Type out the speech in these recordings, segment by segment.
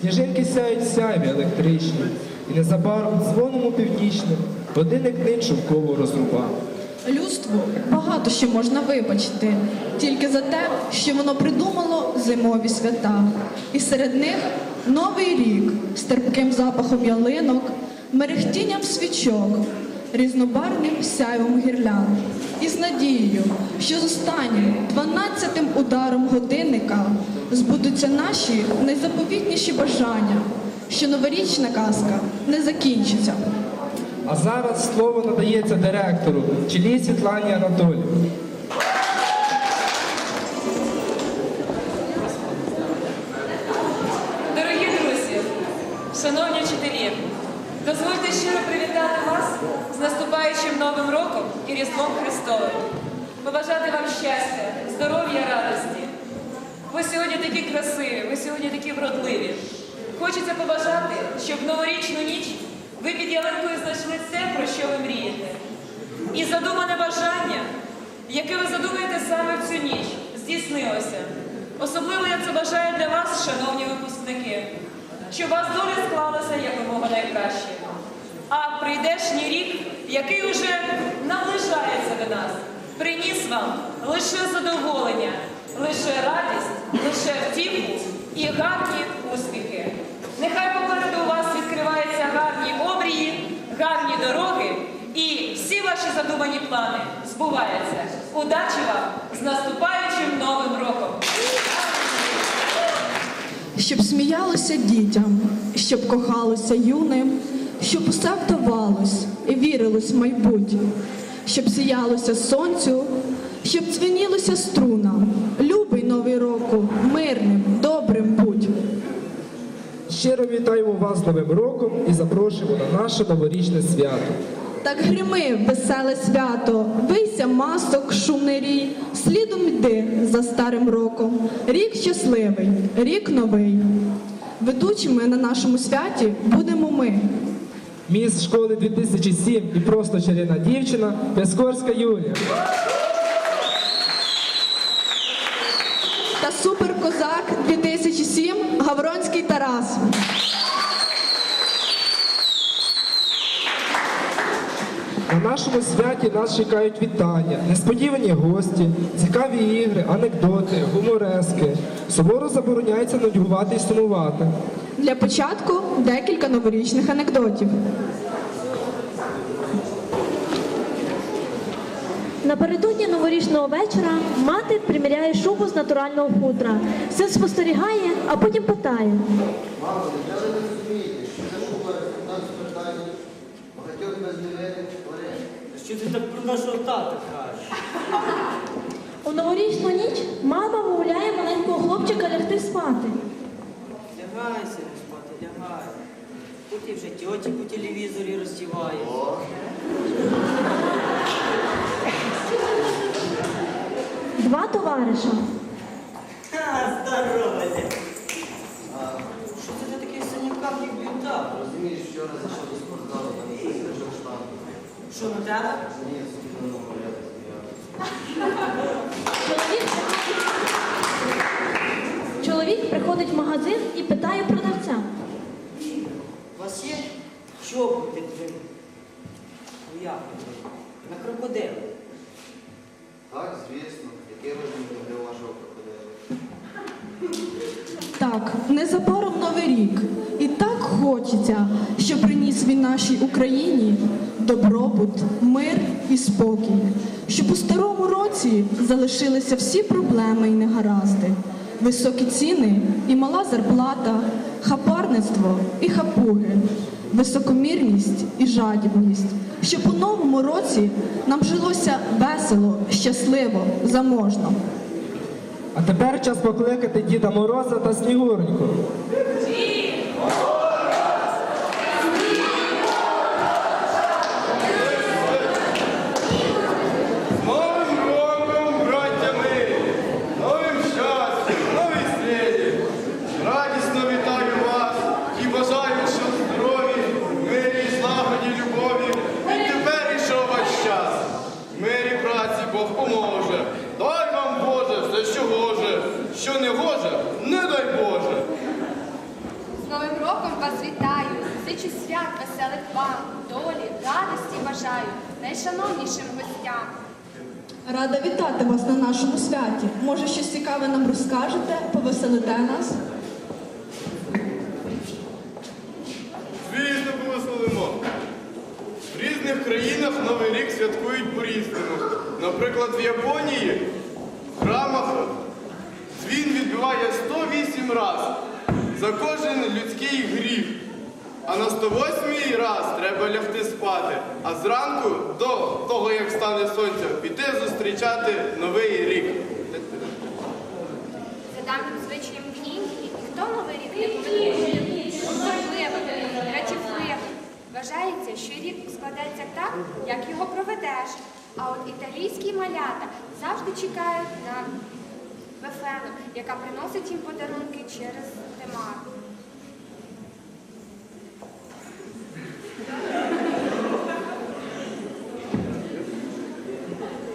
Сніжинки сяють сяйві електричні, і незабаром дзвоном північним годинник нить шовково розруба. Людству багато що можна вибачити, тільки за те, що воно придумало зимові свята. І серед них новий рік з терпким запахом ялинок, мерехтінням свічок, різнобарвним сяйвом гірлянд. І з надією, що з останнім дванадцятим ударом годинника збудуться наші найзаповітніші бажання, що новорічна казка не закінчиться. А зараз слово надається директору Чилій Світлані Анатоліївні. Дорогі друзі, шановні вчителі, дозвольте щиро привітати вас з наступаючим Новим роком і Різдвом Христовим. Побажати вам щастя, здоров'я, радості. Ви сьогодні такі красиві, ви сьогодні такі вродливі. Хочеться побажати, щоб новорічну ніч ви під ялинкою знайшли все, про що ви мрієте. І задумане бажання, яке ви задумаєте саме в цю ніч, здійснилося. Особливо я це бажаю для вас, шановні випускники, щоб вас доля склалася якомога найкраще. А прийдешній рік, який уже наближається до нас, приніс вам лише задоволення, лише радість, лише втіху і гарні успіхи. Нехай попереду у вас відкриваються гарні обрії, гарні дороги і всі ваші задумані плани збуваються. Удачі вам з наступаючим новим роком! щоб сміялося дітям, щоб кохалося юним, щоб усе вдавалось і вірилось в майбутнє, щоб сіялося сонцю, щоб дзвенілося струнам. Любий новий року, мирним, добрим будь. Щиро вітаємо вас з Новим роком і запрошуємо на наше новорічне свято. Так грими, веселе свято, вийся масок, шумний рій, слідом йди за старим роком. Рік щасливий, рік новий. Ведучими на нашому святі будемо ми. Міс школи 2007 і просто чарівна дівчина Пяскорська Юлія. Суперкозак 2007 Гавронський Тарас. На нашому святі нас чекають вітання, несподівані гості, цікаві ігри, анекдоти, гуморески. Суворо забороняється нудьгувати і сумувати. Для початку декілька новорічних анекдотів. Напередодні новорічного вечора мати приміряє шубу з натурального хутра. Син спостерігає, а потім питає. Мамо, невже ви не розумієте, що це шуба нас страждання багатьох безневинних тварин? Що ти так про нашого тата кажеш? У новорічну ніч мама вмовляє маленького хлопчика лягти спати. Лягайся, спати, лягай. Тут і вже тьоті по телевізорі роздівають. Два товариша. Ха, здорово, що це ти такий синякав, як бінта? Розумієш, вчора зайшов до спортзалу, там крижок штангу. Що на тебе? Ні, собі на ногу ляти Чоловік, Чоловік приходить в магазин і питає продавця. У вас є чоботи? Ну як? На крокодил. Так, звісно, який розмір для вашого крокодила? Так, незабаром новий рік. І так хочеться, що приніс він нашій Україні добробут, мир і спокій, щоб у старому році залишилися всі проблеми і негаразди, високі ціни і мала зарплата, хапарництво і хапуги, високомірність і жадібність, щоб у новому році нам жилося весело, щасливо, заможно. А тепер час покликати Діда Мороза та Снігуреньку. Бог поможе. Дай вам Боже все, що гоже, що не гоже, не дай Боже. З веселих вам, долі, радості бажаю найшановнішим гостям. Рада вітати вас на нашому святі. Може, щось цікаве нам розкажете, повеселите нас? Звісно, повеселимо. В різних країнах Новий рік святкують по-різному. Наприклад, в Японії в храмах дзвін 108 раз за кожен людський гріх. А на 108 раз треба лягти спати, а зранку, до того, як стане сонце, піти зустрічати Новий рік. За давнім звичаєм в Індії ніхто новий рік не повинен особливим, дратівливим. Вважається, що рік складається так, як його проведеш. А от італійські малята завжди чекають на Бефену, яка приносить їм подарунки через Демар.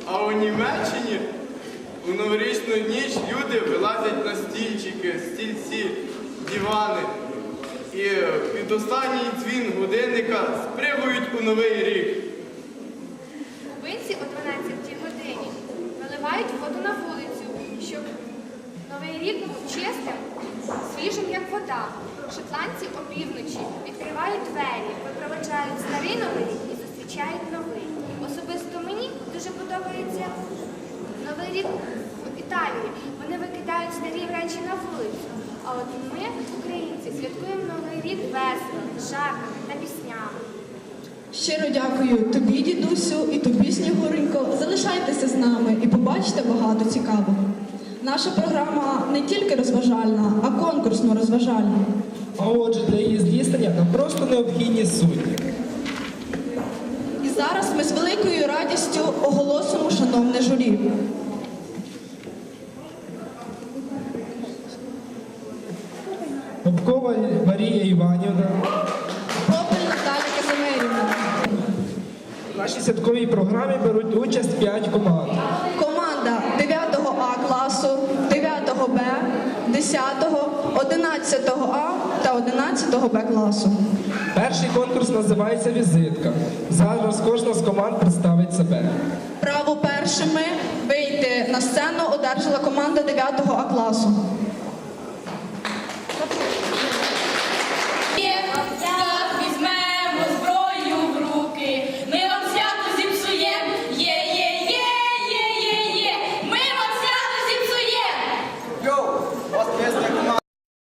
А у Німеччині у новорічну ніч люди вилазять на стільчики, стільці, дивани. І під останній дзвін годинника спригують у новий рік. Кубинці о 12 годині виливають воду на вулицю, щоб новий рік чистим, свіжим, як вода. Шотландці опівночі відкривають двері, випроваджають старий новий і зустрічають новий. Особисто мені дуже подобається новий рік в Італії. Вони викидають старі речі на вулицю. А от ми, українці, святкуємо новий рік весело, жартами та піснями. Щиро дякую тобі, дідусю, і тобі, Снігуренько. Залишайтеся з нами і побачите багато цікавого. Наша програма не тільки розважальна, а конкурсно розважальна. А отже, для її здійснення нам просто необхідні судді. І зараз ми з великою радістю оголосимо шановне журі. Бобкова Марія Іванівна. Попель Наталя Казимирівна. В нашій святковій програмі беруть участь 5 команд. Команда 9 А класу, 9 Б, 10, 11 А та 11 Б класу. Перший конкурс називається Візитка. Зараз кожна з команд представить себе. Право першими вийти на сцену одержала команда 9 А класу.